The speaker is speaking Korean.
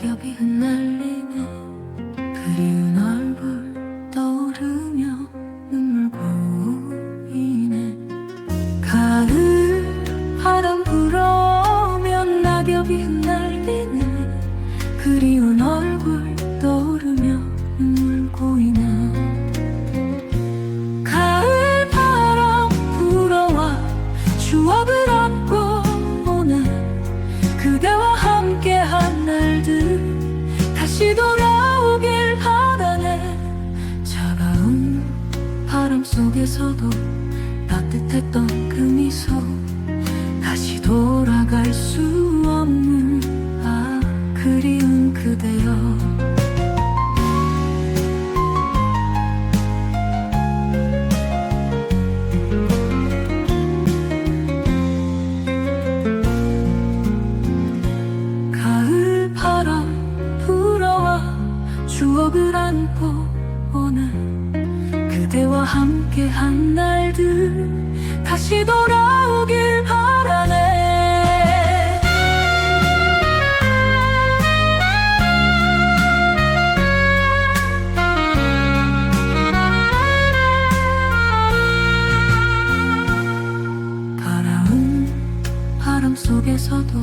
낙엽이 흩날리네 그리운 얼굴 떠오르며 눈물 고이네. 가을 바람 불어오면 낙엽이 흩날리네. 그리운 얼굴 떠오르며 눈물 고이네. 가을 바람 불어와 추억을 안고 돌아오길 바라네. 차가운 바람 속에서도 따뜻했던 그 미소. 다시 돌아갈 수 없는 아 그리운 그대여 추억을 안고 오는 그대와 함께한 날들 다시 돌아오길 바라네. 속에서도